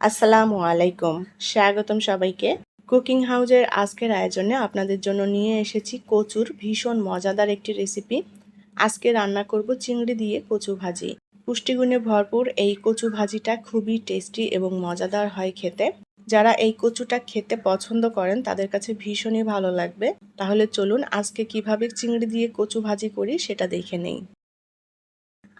আসসালামু আলাইকুম। স্বাগতম সবাইকে। কুকিং হাউজের আজকের আয়োজনে আপনাদের জন্য নিয়ে এসেছি কচুর ভীষণ মজাদার একটি রেসিপি। আজকে রান্না করব চিংড়ি দিয়ে কচু ভাজি। পুষ্টিগুণে ভরপুর এই কচু ভাজিটা খুবই টেস্টি এবং মজাদার হয় খেতে। যারা এই কচুটা খেতে পছন্দ করেন, তাদের কাছে ভীষণই ভালো লাগবে। তাহলে চলুন আজকে কীভাবে চিংড়ি দিয়ে কচু ভাজি করি সেটা দেখে নেই।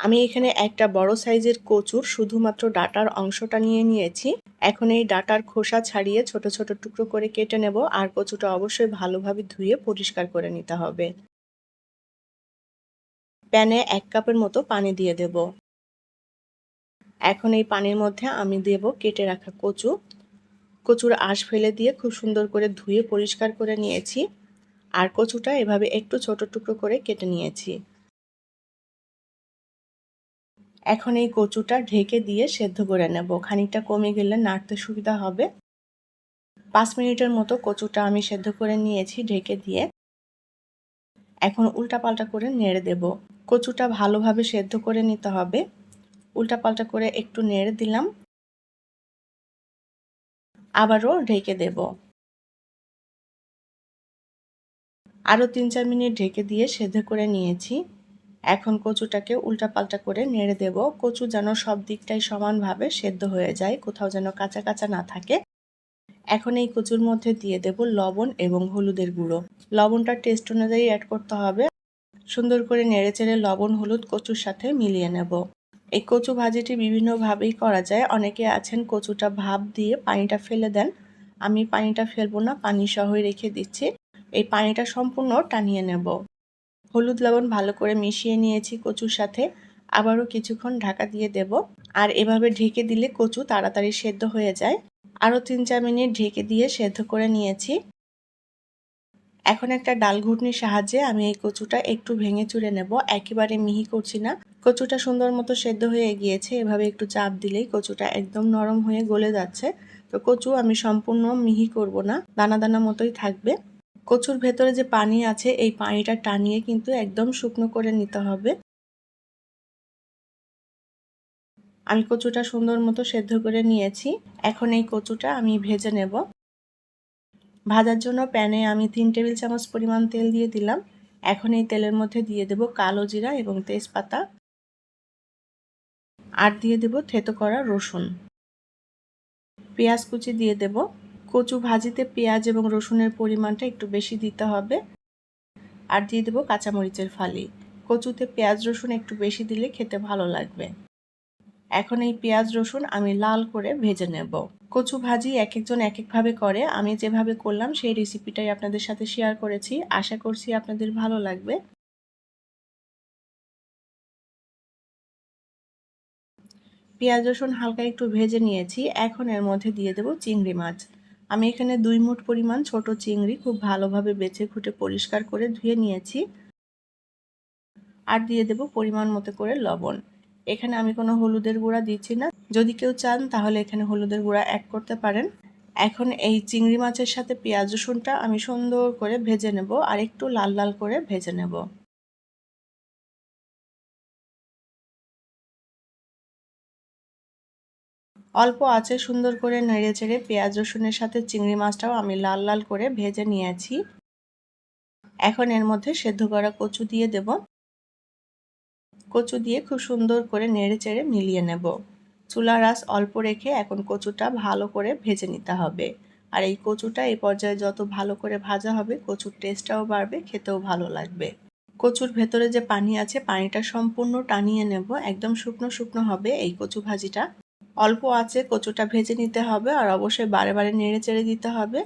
আমি এখানে একটা বড় সাইজের কচুর শুধুমাত্র ডাটার অংশটা নিয়ে নিয়েছি। এখন এই ডাটার খোসা ছাড়িয়ে ছোট ছোট টুকরো করে কেটে নেব আর কচুটা অবশ্যই ভালোভাবে ধুয়ে পরিষ্কার করে নিতে হবে। প্যানে এক কাপের মতো পানি দিয়ে দেব। এখন এই পানির মধ্যে আমি দেব কেটে রাখা কচু। কচুর আঁশ ফেলে দিয়ে খুব সুন্দর করে ধুয়ে পরিষ্কার করে নিয়েছি। আর কচুটা এভাবে একটু ছোট টুকরো করে কেটে নিয়েছি। এখন এই কচুটা ঢেকে দিয়ে সেদ্ধ করে নেব। খানিকটা কমে গেলে নাড়তে সুবিধা হবে। পাঁচ মিনিটের মতো কচুটা আমি সেদ্ধ করে নিয়েছি ঢেকে দিয়ে। এখন উল্টা পাল্টা করে নেড়ে দেব। কচুটা ভালোভাবে সেদ্ধ করে নিতে হবে। উল্টা পাল্টা করে একটু নেড়ে দিলাম। আবারও ঢেকে দেব। আরও তিন চার মিনিট ঢেকে দিয়ে সেদ্ধ করে নিয়েছি। এখন কচুটাকে উল্টাপাল্টা করে নেড়ে দেব। কচু যেন সব দিকটাই সমানভাবে সেদ্ধ হয়ে যায়, কোথাও যেন কাঁচা কাঁচা না থাকে। এখন এই কচুর মধ্যে দিয়ে দেব লবণ এবং হলুদের গুঁড়ো। লবণটা টেস্ট অনুযায়ী অ্যাড করতে হবে। সুন্দর করে নেড়ে চেড়ে লবণ, হলুদ কচুর সাথে মিলিয়ে নেব। এই কচু ভাজিটি বিভিন্নভাবেই করা যায়। অনেকে আছেন কচুটা ভাপ দিয়ে পানিটা ফেলে দেন। আমি পানিটা ফেলব না, পানি সহই রেখে দিচ্ছি। এই পানিটা সম্পূর্ণ টানিয়ে নেব। হলুদ লবণ ভালো করে মিশিয়ে নিয়েছি কচুর সাথে। আবারও কিছুক্ষণ ঢাকা দিয়ে দেব। আর এভাবে ঢেকে দিলে কচু তাড়াতাড়ি সেদ্ধ হয়ে যায়। আরও তিন চার মিনিট ঢেকে দিয়ে সেদ্ধ করে নিয়েছি। এখন একটা ডাল ঘুটনির সাহায্যে আমি এই কচুটা একটু ভেঙে চুড়ে নেব। একেবারে মিহি করছি না। কচুটা সুন্দর মতো সেদ্ধ হয়ে গিয়েছে। এভাবে একটু চাপ দিলেই কচুটা একদম নরম হয়ে গলে যাচ্ছে। তো কচু আমি সম্পূর্ণ মিহি করব না। দানা দানা মতোই থাকবে। কচুর ভেতরে যে পানি আছে, এই পানিটা টানিয়ে কিন্তু একদম শুকনো করে নিতে হবে। আমি কচুটা সুন্দর মতো সেদ্ধ করে নিয়েছি। এখন এই কচুটা আমি ভেজে নেব। ভাজার জন্য প্যানে আমি তিন টেবিল চামচ পরিমাণ তেল দিয়ে দিলাম। এখন এই তেলের মধ্যে দিয়ে দেব কালো জিরা এবং তেজপাতা। আর দিয়ে দেব থেতো করা রসুন। পেঁয়াজ কুচি দিয়ে দেব। কচু ভাজিতে পেঁয়াজ এবং রসুনের পরিমাণটা একটু বেশি দিতে হবে। আর দিয়ে দেবো কাঁচামরিচের ফালি। কচুতে পেঁয়াজ, রসুন একটু বেশি দিলে খেতে ভালো লাগবে। এখন এই পেঁয়াজ, রসুন আমি লাল করে ভেজে নেব। কচু ভাজি এক একজন এক একভাবে করে। আমি যেভাবে করলাম সেই রেসিপিটাই আপনাদের সাথে শেয়ার করেছি। আশা করছি আপনাদের ভালো লাগবে। পেঁয়াজ, রসুন হালকা একটু ভেজে নিয়েছি। এখন এর মধ্যে দিয়ে দেব চিংড়ি মাছ। আমি এখানে দুই মুঠ পরিমাণ ছোট চিংড়ি খুব ভালোভাবে বেছে খুঁটে পরিষ্কার করে ধুয়ে নিয়েছি। আর দিয়ে দেব পরিমাণ মতো করে লবণ। এখানে আমি কোনো হলুদের গুঁড়া দিচ্ছি না। যদি কেউ চান তাহলে এখানে হলুদের গুঁড়া অ্যাড করতে পারেন। এখন এই চিংড়ি মাছের সাথে পেঁয়াজ রসুনটা আমি সুন্দর করে ভেজে নেব আর একটু লাল লাল করে ভেজে নেব। অল্প আছে সুন্দর করে নেড়ে চেড়ে পেঁয়াজ, রসুনের সাথে চিংড়ি মাছটাও আমি লাল লাল করে ভেজে নিয়েছি। এখন এর মধ্যে সেদ্ধ করা কচু দিয়ে দেব। কচু দিয়ে খুব সুন্দর করে নেড়ে চেড়ে মিলিয়ে নেব। চুলা রাস অল্প রেখে এখন কচুটা ভালো করে ভেজে নিতে হবে। আর এই কচুটা এই পর্যায়ে যত ভালো করে ভাজা হবে, কচুর টেস্টটাও বাড়বে, খেতেও ভালো লাগবে। কচুর ভেতরে যে পানি আছে, পানিটা সম্পূর্ণ টানিয়ে নেব। একদম শুকনো শুকনো হবে এই কচু ভাজিটা। অল্প আছে, কচুটা ভেজে নিতে হবে আর অবশ্যই বারে বারে নেড়ে চেড়ে দিতে হবে।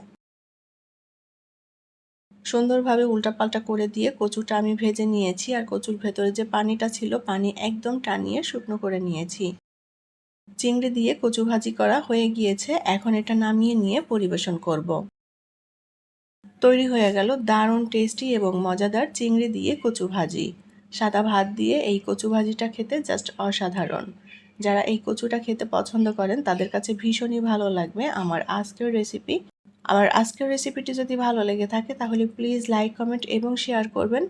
সুন্দরভাবে উল্টাপাল্টা করে দিয়ে কচুটা আমি ভেজে নিয়েছি আর কচুর ভেতরে যে পানিটা ছিল, পানি একদম টানিয়ে শুকনো করে নিয়েছি। চিংড়ি দিয়ে কচু ভাজি করা হয়ে গিয়েছে, এখন এটা নামিয়ে নিয়ে পরিবেশন করব। তৈরি হয়ে গেল দারুণ টেস্টি এবং মজাদার চিংড়ি দিয়ে কচু ভাজি। সাদা ভাত দিয়ে এই কচু ভাজিটা খেতে জাস্ট অসাধারণ। যারা এই কচুটা খেতে পছন্দ করেন, তাদের কাছে ভীষণই ভালো লাগবে আমার আজকের রেসিপি আমার আজকের রেসিপিটি যদি ভালো লেগে থাকে, তাহলে প্লিজ লাইক কমেন্ট এবং শেয়ার করবেন।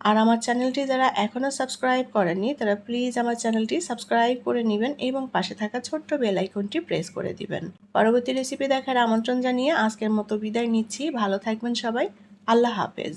আর আমার চ্যানেলটি যারা এখনও সাবস্ক্রাইব করেননি, তারা প্লিজ আমার চ্যানেলটি সাবস্ক্রাইব করে নেবেন এবং পাশে থাকা ছোট্ট বেল আইকনটি প্রেস করে দিবেন। পরবর্তী রেসিপি দেখার আমন্ত্রণ জানিয়ে আজকের মতো বিদায় নিচ্ছি। ভালো থাকবেন সবাই। আল্লাহ হাফেজ।